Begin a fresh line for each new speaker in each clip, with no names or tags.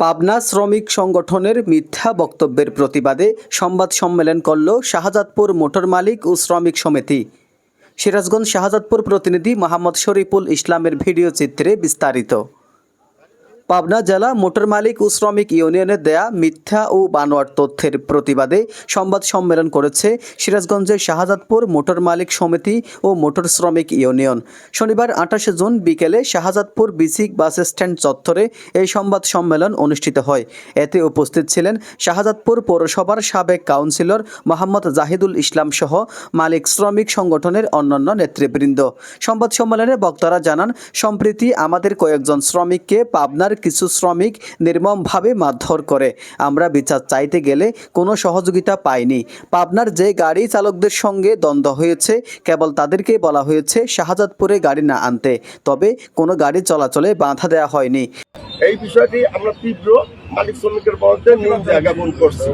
পাবনা শ্রমিক সংগঠনের মিথ্যা বক্তব্যের প্রতিবাদে সংবাদ সম্মেলন করল শাহজাদপুর মোটর মালিক ও শ্রমিক সমিতি। সিরাজগঞ্জ শাহজাদপুর প্রতিনিধি মোহাম্মদ শরীফুল ইসলামের ভিডিও চিত্রে বিস্তারিত। পাবনা জেলা মোটর মালিক ও শ্রমিক ইউনিয়নের দেয়া মিথ্যা ও বানোয়ার তথ্যের প্রতিবাদে সংবাদ সম্মেলন করেছে সিরাজগঞ্জের শাহজাদপুর মোটর মালিক সমিতি ও মোটর শ্রমিক ইউনিয়ন। শনিবার আঠাশে জুন বিকেলে শাহজাদপুর বিসিক বাস স্ট্যান্ড চত্বরে এই সংবাদ সম্মেলন অনুষ্ঠিত হয়। এতে উপস্থিত ছিলেন শাহজাদপুর পৌরসভার সাবেক কাউন্সিলর মোহাম্মদ জাহিদুল ইসলাম সহ মালিক শ্রমিক সংগঠনের অন্যান্য নেতৃবৃন্দ। সংবাদ সম্মেলনে বক্তারা জানান, সম্প্রতি আমাদের কয়েকজন শ্রমিককে পাবনার কিছু শ্রমিক নির্মমভাবে মারধর করে। আমরা বিচার চাইতে গেলে কোনো সহযোগিতা পাইনি। পাবনার যে গাড়ি চালকদের সঙ্গে দ্বন্দ্ব হয়েছে, কেবল তাদেরকেই বলা হয়েছে শাহজাদপুরে গাড়ি না আনতে। তবে কোনো গাড়ি চলাচলে বাধা দেওয়া হয়নি।
এই বিষয়টি আমরা তীব্র মালিক শ্রমিকের মধ্যে নিন্দা জ্ঞাপন করছি।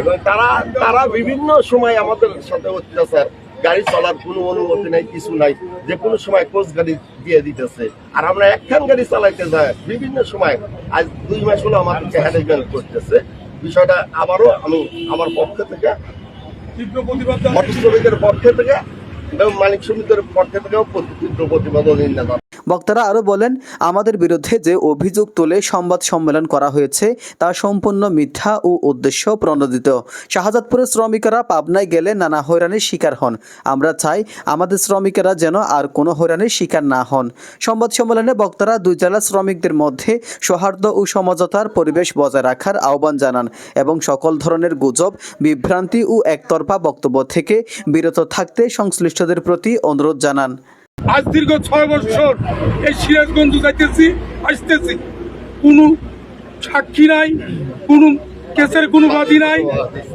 এবং তারা তারা বিভিন্ন সময় আমাদের সাথে অত্যাচার গাড়ি চলার কোনো অনুমতি নাই কিছু নাই। যে কোনো সময় কোচ গাড়ি দিয়ে দিতেছে। আর আমরা একখান গাড়ি চালাইতে যাই বিভিন্ন সময়। আজ দুই মাস হলো আমাদেরকে হ্যারেসমেন্ট করতেছে। বিষয়টা আবারও আমি আমার পক্ষ থেকে
তীব্র প্রতিবাদ
মোটর শ্রমিকের পক্ষ থেকে এবং মালিক শ্রমিকের পক্ষে থেকেও তীব্র প্রতিবাদ নিন্দা।
বক্তারা আরও বলেন, আমাদের বিরুদ্ধে যে অভিযোগ তুলে সংবাদ সম্মেলন করা হয়েছে, তা সম্পূর্ণ মিথ্যা ও উদ্দেশ্য প্রণোদিত। শাহজাদপুরের শ্রমিকেরা পাবনায় গেলে নানা হয়রানির শিকার হন। আমরা চাই আমাদের শ্রমিকেরা যেন আর কোনো হয়রানির শিকার না হন। সংবাদ সম্মেলনে বক্তারা দুই জেলা শ্রমিকদের মধ্যে সৌহার্দ্য ও সমঝোতার পরিবেশ বজায় রাখার আহ্বান জানান এবং সকল ধরনের গুজব, বিভ্রান্তি ও একতরফা বক্তব্য থেকে বিরত থাকতে সংশ্লিষ্টদের প্রতি অনুরোধ জানান।
আজ দীর্ঘ ছয় বছর এই সিরাজগঞ্জ যাইতেছি আসতেছি। কোনো সাক্ষী নাই কোনো কেসের কোনো বাদী নাই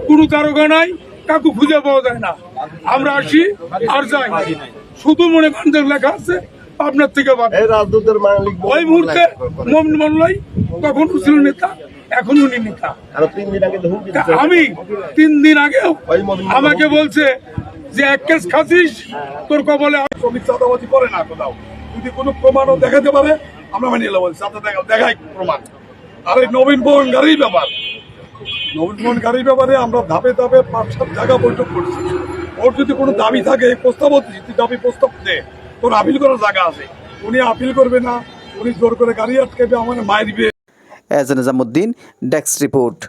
কোনো দারোগা নাই কাকু খুঁজে পাওয়া যায় না। আমরা আসি আর যাই। শুধু মনে বান্ধব লেখা আছে আপনার থেকে ওই মুহূর্তে মমিন মোল্লাই তখন ছিল নেতা এখন উনি নেতা। আমি তিন দিন আগেও আমাকে বলছে যে এক কেস খাসিস, তোর কবলে শ্রমিক চাঁদাবাজি করে না কোথাও। যদি কোনো প্রমাণও দেখাতে পারে, আমরা মেনে নিলাম চাঁদা দেখা দেখাই প্রমাণ। আর এই নবীন গাড়ির ব্যাপার। নবীন বহন গাড়ির ব্যাপারে আমরা ধাপে ধাপে পাঁচ সাত জায়গা বৈঠক করছি। ওর যদি কোনো দাবি থাকে প্রস্তাবও তুই দাবি প্রস্তাব দে। তোর আপিল করার জায়গা আছে। উনি আপিল করবে না। উনি জোর করে গাড়ি আটকাবে আমার মায়ের দিবে
এজ নিজামুদ্দিন ডেস্ক রিপোর্ট।